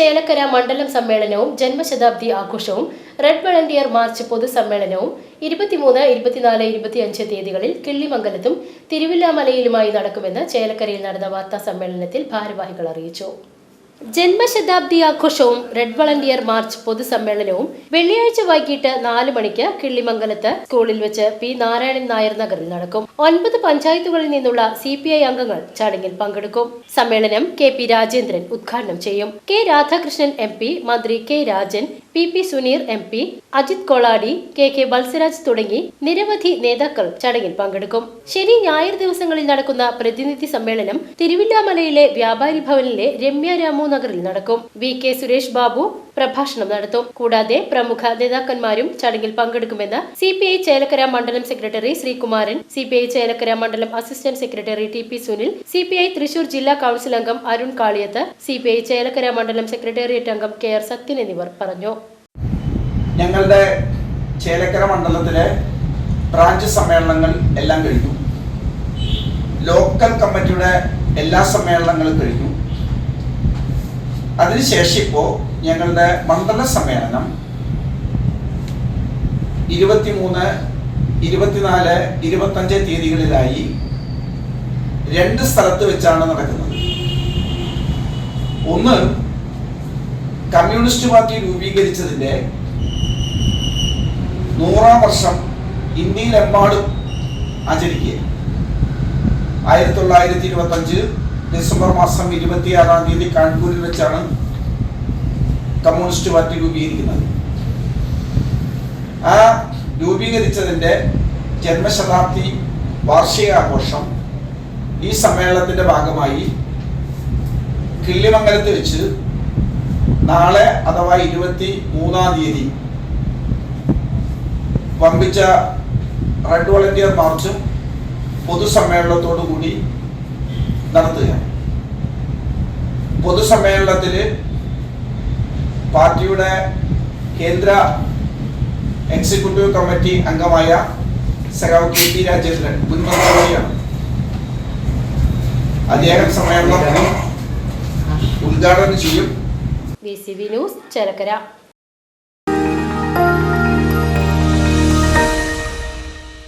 Chelakkara മണ്ഡലം സമ്മേളനവും ജന്മശതാബ്ദി ആഘോഷവും റെഡ് വളണ്ടിയർ മാർച്ച് പൊതുസമ്മേളനവും ഇരുപത്തിമൂന്ന് ഇരുപത്തിനാല് ഇരുപത്തിയഞ്ച് തീയതികളിൽ കിള്ളിമംഗലത്തും തിരുവില്ലാമലയിലുമായി നടക്കുമെന്ന് ചേലക്കരയിൽ നടന്ന വാർത്താ സമ്മേളനത്തിൽ ഭാരവാഹികൾ അറിയിച്ചു. ജന്മശതാബ്ദി ആഘോഷവും റെഡ് വളണ്ടിയർ മാർച്ച് പൊതുസമ്മേളനവും വെള്ളിയാഴ്ച വൈകിട്ട് നാല് മണിക്ക് കിള്ളിമംഗലത്ത് സ്കൂളിൽ വെച്ച് പി നാരായണൻ നായർ നഗറിൽ നടക്കും. ഒൻപത് പഞ്ചായത്തുകളിൽ നിന്നുള്ള സി അംഗങ്ങൾ ചടങ്ങിൽ പങ്കെടുക്കും. സമ്മേളനം കെ രാജേന്ദ്രൻ ഉദ്ഘാടനം ചെയ്യും. കെ രാധാകൃഷ്ണൻ എം മന്ത്രി K Rajan P P Suneer M P Ajith Koladi K K Batsaraj തുടങ്ങി നിരവധി നേതാക്കൾ ചടങ്ങിൽ പങ്കെടുക്കും. ശനി ഞായർ ദിവസങ്ങളിൽ നടക്കുന്ന പ്രതിനിധി സമ്മേളനം തിരുവില്ലാമലയിലെ വ്യാപാരി ഭവനിലെ രമ്യ രാമു നഗറിൽ നടക്കും. വി കെ സുരേഷ് ബാബു പ്രഭാഷണം നടത്തും. കൂടാതെ പ്രമുഖ നേതാക്കന്മാരും ചടങ്ങിൽ പങ്കെടുക്കുമെന്ന് സി പി ഐ ചേലക്കര മണ്ഡലം secretary Sreekumaran C P I Chelakkara മണ്ഡലം assistant secretary T P Sunil C P I Thrissur ജില്ലാ കൌൺസിൽ അംഗം Arun Kaliyath C P I Chelakkara മണ്ഡലം സെക്രട്ടേറിയറ്റ് അംഗം കെ ആർ സത്യൻ എന്നിവർ പറഞ്ഞു. ഞങ്ങളുടെ ചേലക്കര മണ്ഡലത്തിലെ ബ്രാഞ്ച് സമ്മേളനങ്ങൾ എല്ലാം കഴിഞ്ഞു. ലോക്കൽ കമ്മിറ്റിയുടെ എല്ലാ സമ്മേളനങ്ങളും കഴിഞ്ഞു. അതിനുശേഷം ഇപ്പോൾ ഞങ്ങളുടെ മണ്ഡല സമ്മേളനം ഇരുപത്തിമൂന്ന് ഇരുപത്തിനാല് ഇരുപത്തഞ്ച് തീയതികളിലായി രണ്ട് സ്ഥലത്ത് വെച്ചാണ് നടക്കുന്നത്. ഒന്ന് കമ്മ്യൂണിസ്റ്റ് പാർട്ടി രൂപീകരിച്ചതിന്റെ നൂറാം വർഷം ഇന്ത്യയിലെമ്പാടും ആചരിക്കുക. ആയിരത്തി തൊള്ളായിരത്തി ഇരുപത്തി അഞ്ച് ഡിസംബർ മാസം ഇരുപത്തിയാറാം തീയതി കാൺപൂരിൽ വെച്ചാണ് കമ്മ്യൂണിസ്റ്റ് പാർട്ടി രൂപീകരിക്കുന്നത്. ആ രൂപീകരിച്ചതിന്റെ ജന്മശതാബ്ദി വാർഷികാഘോഷം ഈ സമ്മേളനത്തിന്റെ ഭാഗമായി കിള്ളിമംഗലത്ത് വെച്ച് നാളെ അഥവാ ഇരുപത്തി മൂന്നാം തീയതി വമ്പിച്ച റെഡ് വളണ്ടിയർ മാർച്ചും പൊതുസമ്മേളനത്തോടു കൂടി നടത്തുകയാണ്. പൊതുസമ്മേളനത്തിൽ പാർട്ടിയുടെ കേന്ദ്ര എക്സിക്യൂട്ടീവ് കമ്മിറ്റി അംഗമായ സഖാവ് കെ പി രാജേന്ദ്രൻ മുൻ മന്ത്രിയാണ് അദ്ദേഹം സമ്മേളനം ഉദ്ഘാടനം ചെയ്യും. B C news Chelakkara